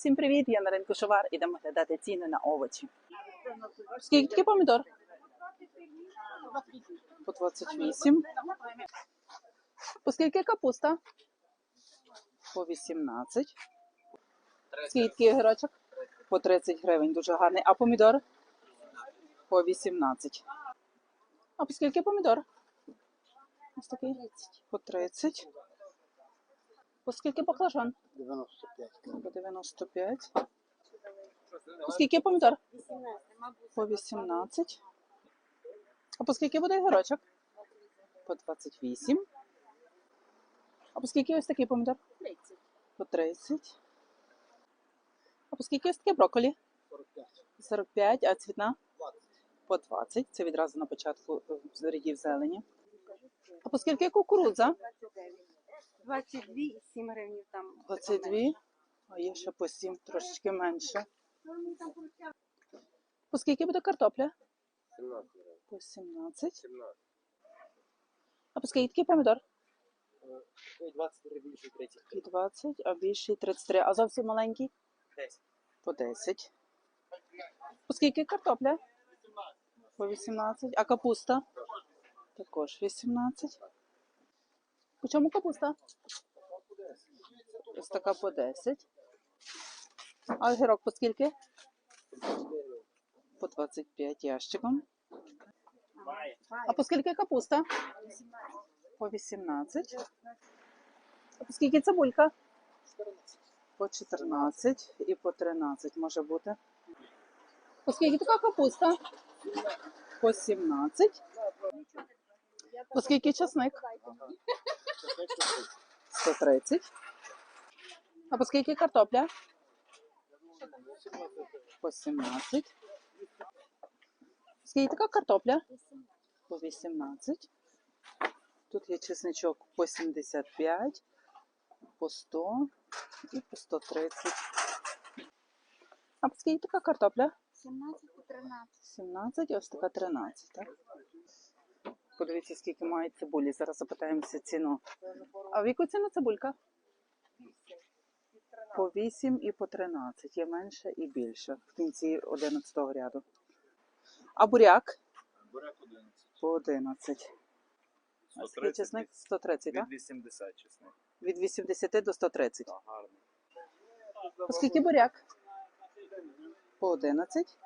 Всім привіт! Я на ринку Шовар. Ідемо глядати ціни на овочі. Скільки такий помідор? По 28. По скільки капуста? По 18. Скільки такий огірочок? По 30 гривень, дуже гарний. А помідор? По 18. А по скільки помідор? Ось такий. По 30. По скільки баклажан? 95. По 95. По скільки помідор? По 18. А по скільки буде огірочок? По 28. А по скільки ось такий помідор? 30. По 30. А по скільки ось таке брокколі? 45. 45, а цвітна? По 20. Це відразу на початку е, рядів зелені. А по скільки кукурудза? 22 і 7 гривень там. 22. А є ще по 7, трошечки менше. По скільки буде картопля? 17 гривень. По 17. 17. А по скільки такий помідор? Ой, 20 гривень більше 30. І 20, а більший 33. А зовсім маленький? 10. По 10. По скільки картопля? По 18. А капуста? Також 18. По чому капуста? Ось така по 10. А огірок по скільки? По 25 ящиком. А по скільки капуста? По 18. А по скільки цибулька? По 14 і по 13 може бути. По скільки така капуста? По 17. По скільки часник? 130. А по скільки картопля? По 17. Скільки така картопля? По 18. Тут є чесничок по 75, по 100 і по 130. А по скільки така картопля? 17 по 13. 17, ось така 13, так? Подивіться, скільки має цибулі. Зараз запитаємося ціну. А в яку ціну цибулька? По 8 і по 13. Є менше і більше в кінці 11 ряду. А буряк? Буряк 11. По 11. А скільки 130 чесник? 130, так? Від 80 чесно. Від 80 до 130. Так, гарно. По скільки буряк? По 11.